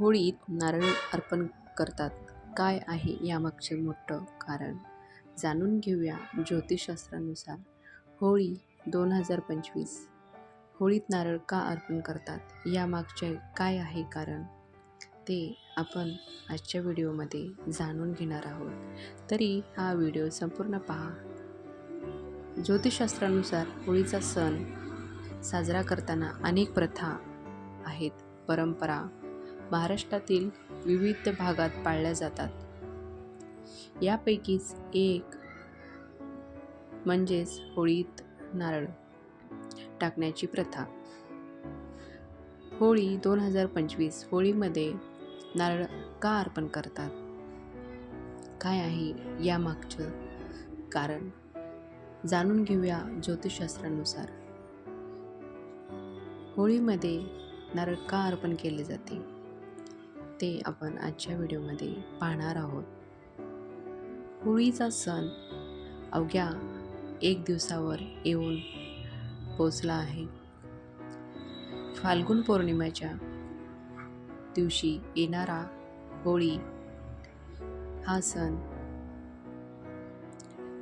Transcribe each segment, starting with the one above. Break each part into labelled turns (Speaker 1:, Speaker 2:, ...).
Speaker 1: होळीत नारळ अर्पण करतात. काय आहे यामागचे मोठं कारण? जाणून घेऊया ज्योतिषशास्त्रानुसार. होळी दोन हजार पंचवीस. होळीत नारळ का अर्पण करतात? यामागचे काय आहे कारण? ते आपण आजच्या व्हिडिओमध्ये जाणून घेणार आहोत. तरी हा व्हिडिओ संपूर्ण पहा. ज्योतिषशास्त्रानुसार होळीचा सण साजरा करताना अनेक प्रथा आहेत. परंपरा महाराष्ट्रातील विविध भागात पाळल्या जातात. यापैकीच एक म्हणजेच होळीत नारळ टाकण्याची प्रथा. होळी दोन हजार पंचवीस होळीमध्ये नारळ का अर्पण करतात? काय आहे यामागचं कारण? जाणून घेऊया ज्योतिषशास्त्रानुसार. होळीमध्ये नारळ का अर्पण केले जाते? ते आपण आजच्या व्हिडिओमध्ये पाहणार आहोत. होळीचा सण अवघ्या एक दिवसावर येऊन पोचला आहे. फाल्गुन पौर्णिमेच्या दिवशी येणारा होळी हा सण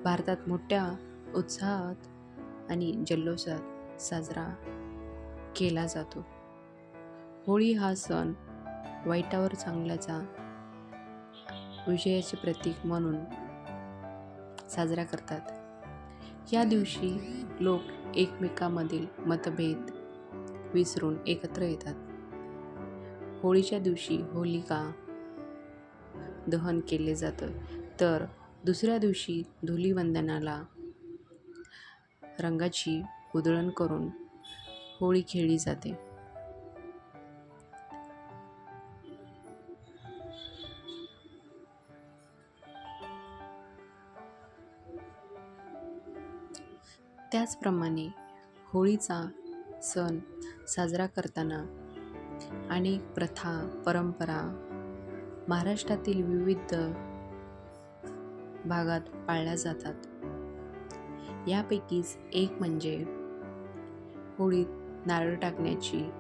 Speaker 1: भारतात मोठ्या उत्साहात आणि जल्लोषात साजरा केला जातो. होळी हा सण वाईटावर चांगल्याचा विजयाचे प्रतीक म्हणून साजरा करतात. या दिवशी लोक एकमेकांमधील मतभेद विसरून एकत्र येतात. होळीच्या दिवशी होलिका दहन केले जातं. तर दुसऱ्या दिवशी धुलीवंदनाला रंगाची उधळण करून होळी खेळली जाते. त्याचप्रमाणे होळीचा सण साजरा करताना अनेक प्रथा परंपरा महाराष्ट्रातील विविध भागात पाळल्या जातात. यापैकीच एक म्हणजे होळीत नारळ टाकण्याची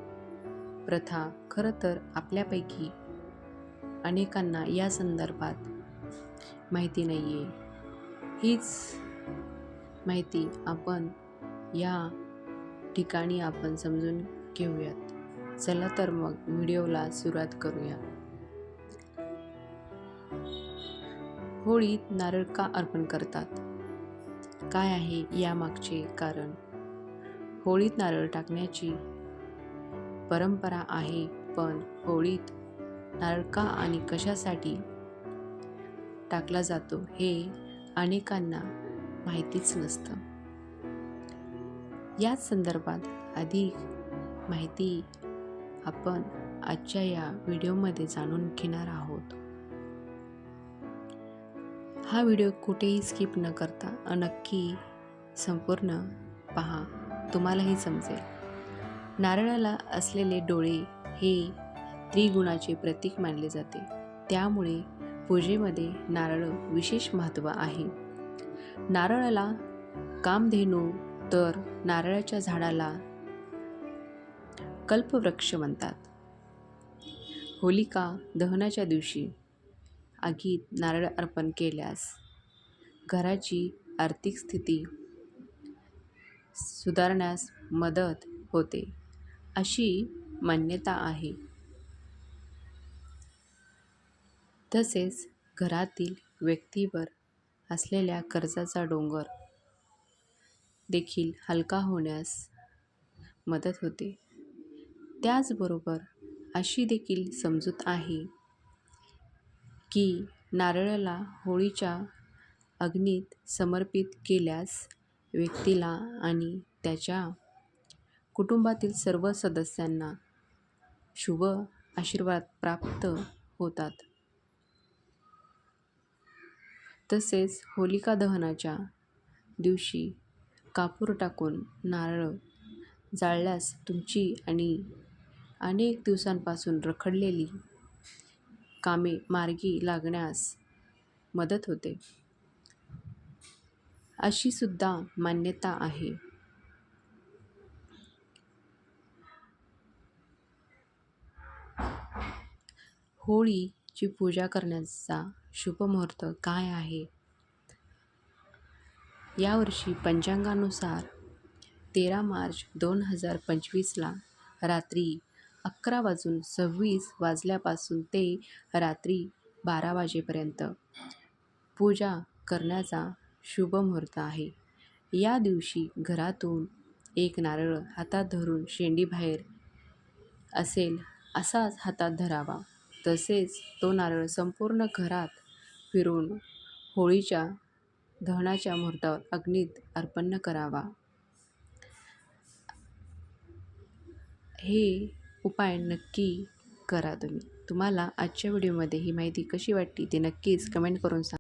Speaker 1: प्रथा. खरं तर आपल्यापैकी अनेकांना या संदर्भात माहिती नाही आहे हीच माहिती आपण या ठिकाणी आपण समजून घेऊयात. चला तर मग व्हिडिओला सुरुवात करूया. होळीत नारळ का अर्पण करतात? काय आहे यामागचे कारण? होळीत नारळ टाकण्याची परंपरा आहे पण होळीत नारळ का आणि कशासाठी टाकला जातो हे अनेकांना माहितीच नसतं. याच संदर्भात अधिक माहिती आपण आजच्या या व्हिडिओमध्ये जाणून घेणार आहोत. हा व्हिडिओ कुठेही स्किप न करता नक्की संपूर्ण पहा तुम्हालाही समजेल. नारळाला असलेले डोळे हे त्रिगुणाचे प्रतीक मानले जाते. त्यामुळे पूजेमध्ये नारळ विशेष महत्त्व आहे. नारळाला कामधेनू तर नारळाच्या झाडाला कल्पवृक्ष म्हणतात. होलिका दहनाच्या दिवशी आगीत नारळ अर्पण केल्यास घराची आर्थिक स्थिती सुधारण्यास मदत होते अशी मान्यता आहे. तसेच घरातील व्यक्तीवर असलेल्या कर्जाचा डोंगर देखील हलका होण्यास मदत होते. त्याचबरोबर अशी देखील समजूत आहे की नारळाला होळीच्या अग्नीत समर्पित केल्यास व्यक्तीला आणि त्याच्या कुटुंबातील सर्व सदस्यांना शुभ आशीर्वाद प्राप्त होतात. तसेच होलिका दहनाच्या दिवशी कापूर टाकून नारळ जाळल्यास तुमची आणि अनेक दिवसांपासून रखडलेली कामे मार्गी लागण्यास मदत होते. अशी सुद्धा मान्यता आहे. होळीची पूजा करण्याचा शुभ मुहूर्त काय आहे? यावर्षी पंचांगानुसार तेरा मार्च दोन हजार पंचवीसला रात्री अकरा वाजून सव्वीस वाजल्यापासून ते रात्री बारा वाजेपर्यंत पूजा करण्याचा शुभ मुहूर्त आहे. या दिवशी घरातून एक नारळ हातात धरून शेंडी बाहेर असेल असाच हातात धरावा. तसेच तो नारळ संपूर्ण घरात फिरून होळीच्या दहनाच्या मुहूर्तावर अग्नीत अर्पण करावा. हे उपाय नक्की करा तुम्ही. तुम्हाला आजच्या व्हिडिओमध्ये ही माहिती कशी वाटली ते नक्कीच कमेंट करून सांगा.